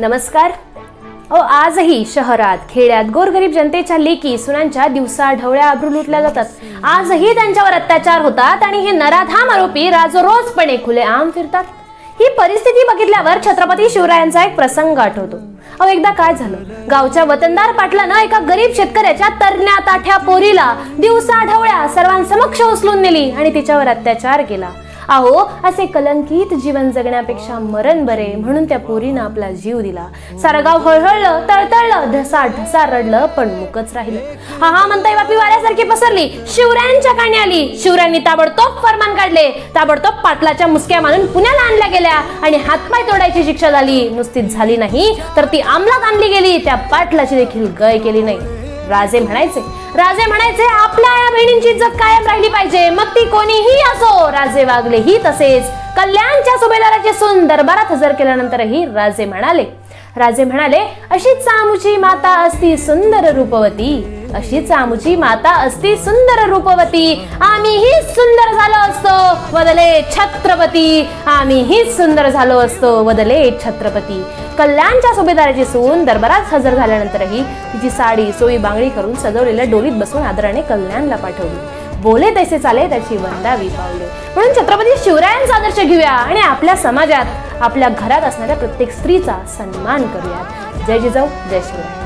नमस्कार. अहो आजही शहरात खेड्यात गोरगरीब जनतेच्या लेकी सुनांच्या दिवसा ढवळ्या अब्रू लुटल्या जातात. आजही त्यांच्यावर अत्याचार होतात आणि हे नराधाम आरोपी राजरोजपणे खुले आम फिरतात. ही परिस्थिती बघितल्यावर छत्रपती शिवरायांचा एक प्रसंग आठवतो. अहो एकदा काय झालं? गावच्या वतनदार पाटलानं एका गरीब शेतकऱ्याच्या तरण्या ताठ्या पोरीला दिवसा ढवळ्या सर्वांसमक्ष उचलून नेली आणि तिच्यावर अत्याचार केला. अहो असे कलंकित जीवन जगण्यापेक्षा मरण बरे म्हणून त्या पोरीनं आपला जीव दिला. सारं गाव हळहळलं तळतळलं ढसा ढसा रडलं पण मुकच राहिलं. हा हा म्हणताय बापी वाऱ्यासारखी पसरली. शिवरायांच्या काणी आली. शिवरायांनी ताबडतोब फरमान काढले. ताबडतोब पाटलाच्या मुसक्या मारून पुण्याला आणल्या गेल्या आणि हातपाय तोडायची शिक्षा झाली. नुसतीच झाली नाही तर ती अंमलात आणली गेली. त्या पाटलाची देखील गय केली नाही. राजे म्हणायचे राजे म्हणायचे आपल्या या बहिणींची इज्जत कायम राहिली पाहिजे. मग ती कोणीही असो राजे वागलेही तसेच. कल्याणच्या सुभेदाराची सून दरबारात हजर केल्यानंतरही राजे म्हणाले राजे म्हणाले अशीच आमुची माता असती सुंदर रूपवती. अशीच आमची माता असती सुंदर रूपवती. आम्हीही सुंदर झालो असतो वदले छत्रपती. आम्हीही सुंदर झालो असतो वदले छत्रपती. कल्याणच्या सुभेदाराची सून दरबारात हजर झाल्यानंतरही तिची साडी सोयी बांगडी करून सजवलेल्या डोलीत बसून आदराने कल्याणला पाठवली. बोले तैसे चाले त्याची वंदावी पावले. म्हणून छत्रपती शिवरायांचा आदर्श घेऊया आणि आपल्या समाजात आपल्या घरात असणाऱ्या प्रत्येक स्त्रीचा सन्मान करूया. जय जिजाऊ जय शिवराय.